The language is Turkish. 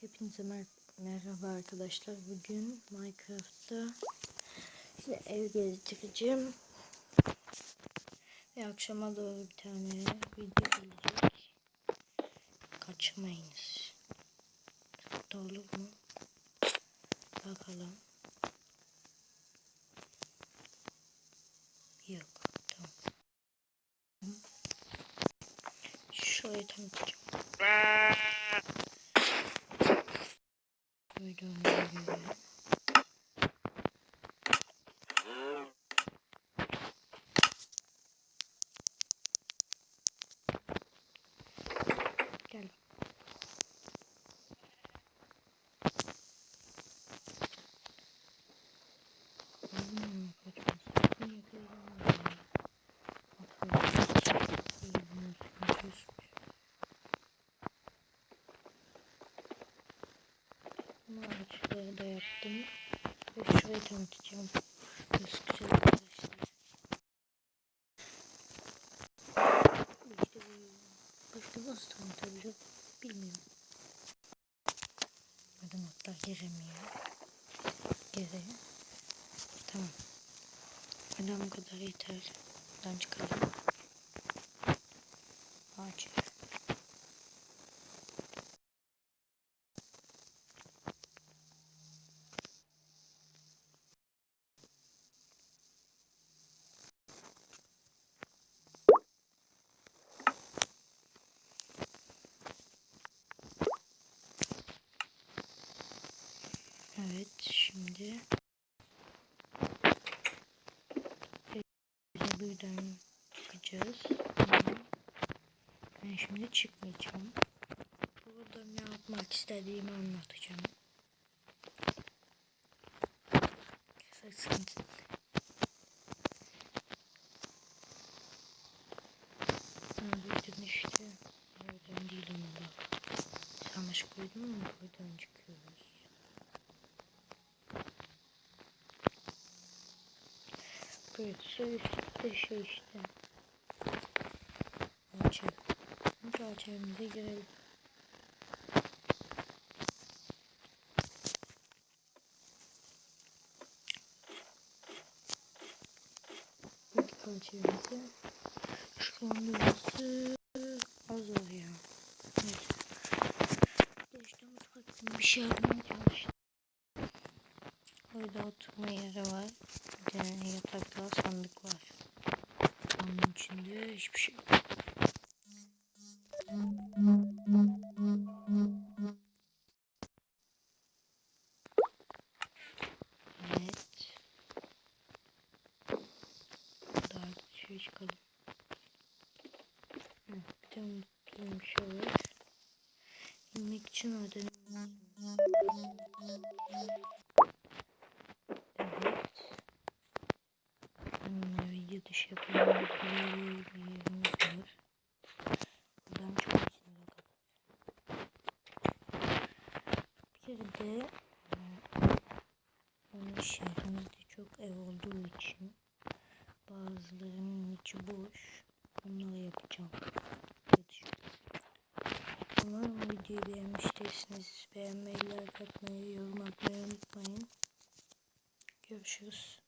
Hepinize mer merhaba arkadaşlar. Bugün Minecraft'ta size ev gezdireceğim. Ve akşama doğru bir tane video gelecek. Kaçırmayınız. Da olur mu? Bakalım. Yok. Tamam. Şurayı tanıtacağım. Yaptım. Ve şurayı tanıtacağım. Güzel arkadaşlar. İşte. Başka nasıl tanıtabilirim bilmiyorum. Adam atlar giremiyor. Geri. Tamam. Adam bu kadar yeter. Buradan çıkalım. Ağaç. Evet şimdi buradan çıkacağız. Ama Ben şimdi çıkmayacağım. Burada ne yapmak istediğimi anlatacağım. Sıkıntı. Buradan işte. Buradan değil ama bak. Yanlış koydum ama buradan çıkıyoruz. Burası üstte şey işte. Ağaç. Önce ağaç evimize girelim. İlk ağaç. Şu an burası az oluyor. Evet. İşte mutfakta bir şey yapmaya çalıştım. Orada oturma yeri var. Tane yatakla sandık var. Onun içinde hiçbir şey yok. Evet. Daha dışarı çıkalım. Bir tane unuttuğum bir şey var. İnmek için orada ne Evet. Hmm, yapılan bir yerimiz var. Buradan çok içine kadar. Bir de yani şehrimizde çok ev olduğu için bazılarının içi boş. Onları yapacağım. Umarım videoyu beğenmiştirsiniz. Beğenmeyi, like atmayı, yorum atmayı unutmayın. Görüşürüz.